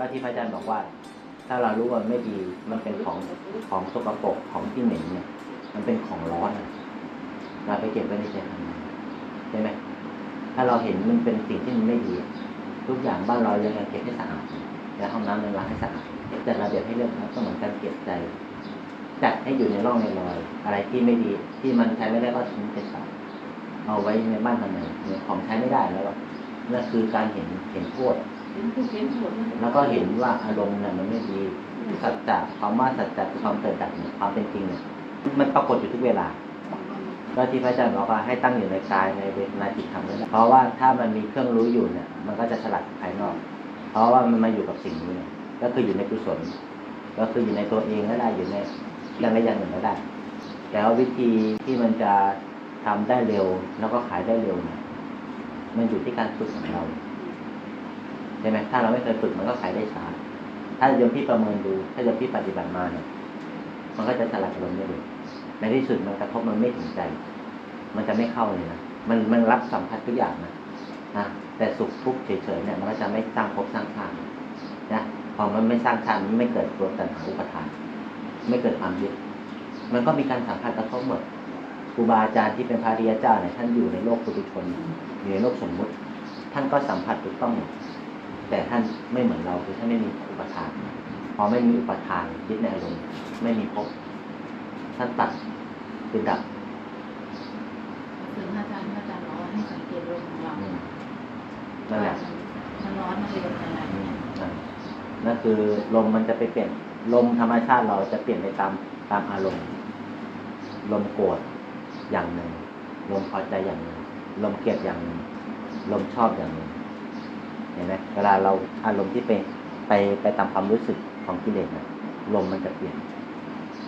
ก็ที่พระอาจารย์บอกว่า ถ้าเรารู้ว่าไม่ดีมันเป็นของของสกปรกของที่เหม็นเนี่ย มันเป็นของร้อนเราไปเก็บไว้ในใจทำไมใช่ไหมถ้าเราเห็นมันเป็นสิ่งที่มันไม่ดี ทุกอย่างบ้านเรายังไงเก็บให้สะอาดและห้องน้ำในล้างให้สะอาดจัดระเบียบให้เรียบร้อยก็เหมือนการเก็บใจจัดให้อยู่ในร่องในรอย อะไรที่ไม่ดีที่มันใช้ไม่ได้ก็ทิ้งไปซะเอาไว้ในบ้านทำไมเนี่ยของใช้ไม่ได้แล้วนั่นคือการเห็นเห็นโทษ แล้วก็เห็นว่าอารมณ์เนี่ยมันไม่ดีสัจจะความว่าสัจจะคือความเกิดดับเนี่ยความเป็นจริงเนี่ยมันปรากฏอยู่ทุกเวลาก็ที่พระอาจารย์บอกว่าให้ตั้งอยู่ในกายในเวทนาจิตธรรมนั่นแหละเพราะว่าถ้ามันมีเครื่องรู้อยู่เนี่ย มันก็จะฉลาดภายนอก เพราะว่ามันมาอยู่กับสิ่งนี้ก็คืออยู่ในกุศล ก็คืออยู่ในตัวเองก็ได้อยู่ในอย่างใดอย่างหนึ่งก็ได้แต่ว่าวิธีที่มันจะทำได้เร็ว แล้วก็ขายได้เร็วเนี่ยมันอยู่ที่การฝึกของเรา ใช่ไหมถ้าเราไม่เคยฝึกมันก็ขายได้ช้า ถ้าโยมพี่ประเมินดู ถ้าโยมพี่ปฏิบัติมาเนี่ย มันก็จะสลัดอารมได้เลยในที่สุดมันกระทบมันไม่ถึงใจ มันจะไม่เข้าเลยนะ มันมันรับสัมผัสทุกอย่างนะนะแต่สุขทุกข์เฉยๆเนี่ยมันก็จะไม่สร้างภพสร้างชาตินะพอมันไม่สร้างชาติมันไม่เกิดตัวตัณหาอุปทาน ไม่เกิดความยึดมันก็มีการสัมผัสกระทบหมดครูบาอาจารย์ที่เป็นพระริยเจ้าเนี่ยท่านอยู่ในโลกปุถุชนอยู่ในโลกสมมุติ ท่านก็สัมผัสถูกต้องหมด แต่ท่านไม่เหมือนเราคือท่านไม่มีอุปทานพอไม่มีอุปทานยึดในอารมณ์ไม่มีภพท่านตัดคือดับถึงอาจารย์อาจารย์บอกว่าให้สังเกตลมของเราอืมนั่นแหละมันร้อนมันเร็วอะไรอืมเนี่ยนั่นนั่นคือลมมันจะไปเปลี่ยนลมธรรมชาติเราจะเปลี่ยนไปตามตามอารมณ์ ลมโกรธอย่างหนึ่ง ลมพอใจอย่างหนึ่ง ลมเกลียดอย่างหนึ่ง ลมชอบอย่างหนึ่งเห็นไหมเวลาเราอารมณ์ที่เป็นไปไปตามความรู้สึกของกิเลสนะลมมันจะเปลี่ยน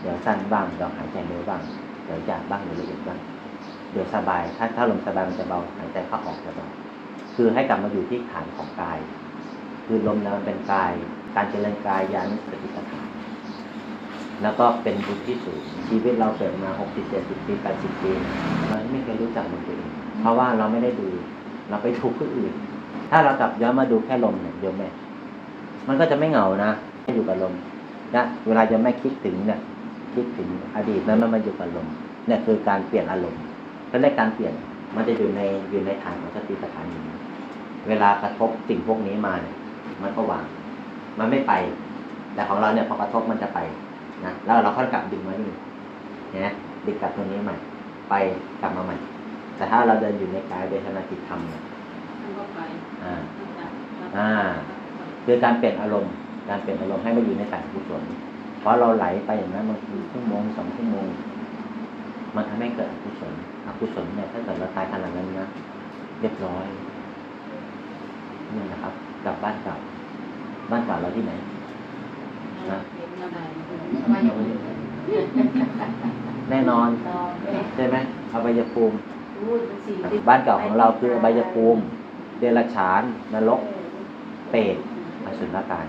เดี๋ยวสั้นบ้างเดี๋ยวหายใจเร็วบ้างเดี๋ยวหยาบบ้างเดี๋ยวละเอียดบ้างเดี๋ยวสบาย ถ้าถ้าลมสบายมันจะเบาหายใจเข้าออกจะเบาคือให้กลับมาอยู่ที่ฐานของกาย คือลมแล้วมันเป็นกาย การเจริญกายยานุสติปัฏฐานแล้วก็เป็นบุญที่สูงชีวิตเราเกิดมาหกสิบเจ็ดสิบปีแปดสิบปีเราไม่เคยรู้จักมันเองเพราะว่าเราไม่ได้ดู เราไปทุกข์ผู้อื่น ถ้าเรากลับย้อนมาดูแค่ลมเนี่ยโยมแม่ มันก็จะไม่เหงานะอยู่กับลมนะเวลาจะไม่คิดถึงเนี่ยคิดถึงอดีตนั้นมันมาอยู่กับลมเนี่ยคือการเปลี่ยนอารมณ์เพราะในการเปลี่ยนมันจะอยู่ในอยู่ในฐานของสติปัฏฐานนี้เวลากระทบสิ่งพวกนี้มาเนี่ยมันก็วาง มันไม่ไป แต่ของเราเนี่ยพอกระทบมันจะไปนะแล้วเราค่อยกลับดึงมานี่นะดึงกลับตรงนี้ใหม่ ไปกลับมาใหม่แต่ถ้าเราเดินอยู่ในกายเวทนาจิตธรรมเนี่ย อ่าอ่าคือการเปลี่ยนอารมณ์ การเปลี่ยนอารมณ์ให้มาอยู่ในสายกุศลเพราะเราไหลไปอย่างนั้นบางทีชั่วโมงสองชั่วโมง มันทำให้เกิดอกุศลอกุศลเนี่ยถ้าเกิดเราตายขนาดนั้นนะเรียบร้อยนี่นะครับกลับบ้านเก่าบ้านเก่าเราที่ไหนนะเห็นอะไรมาอยู่แน่นอนนอนเอ๊ะใช่ไหมอบายภูมิพูดสี่สิบ้านเก่าของเราคืออบายภูมิ เดรัจฉาน นรก เปรตอสุรกาย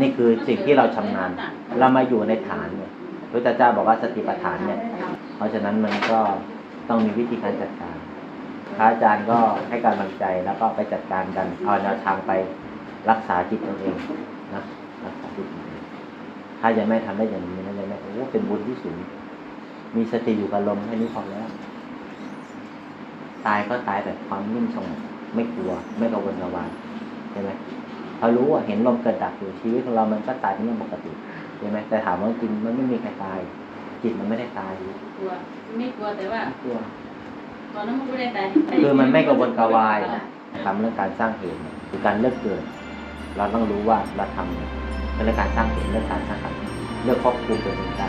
นี่คือสิ่งที่เราชำนาญ เรามาอยู่ในฐานเนี่ยพระเจ้าบอกว่าสติปัฏฐานเนี่ย เพราะฉะนั้นมันก็ต้องมีวิธีการจัดการพระอาจารย์ก็ให้การบังใจแล้วก็ไปจัดการกันเอาแนวทางไปรักษาจิตตัวเองนะรักษาจิตตัวเองถ้ายังไม่ทำได้อย่างนี้นะยังไม่โอ้เป็นบุญที่สูง มีสติอยู่กับลมแค่นี้พอแล้ว ตายก็ตายแบบความนิ่งสงบ ไม่กลัว ไม่กังวลกระวายใช่ไหมพอรู้ว่าเห็นลมเกิดดับอยู่ชีวิตของเรามันก็ตายเป็นเรื่องปกติใช่ไหมแต่ถามว่าจริงมันไม่มีใครตาย จิตมันไม่ได้ตายกลัวไม่กลัวแต่ว่าไม่กลัวตอนนั้นมันไม่ได้ตายคือมันไม่กระวนกระวายทำเรื่องการสร้างเหตุเนี่ยคือการเลิกเกิด เราต้องรู้ว่าเราทำเนี่ยเป็นเรื่องการสร้างเหตุเรื่องการสร้างกรรมเลือกครอบคลุมตัวเองได้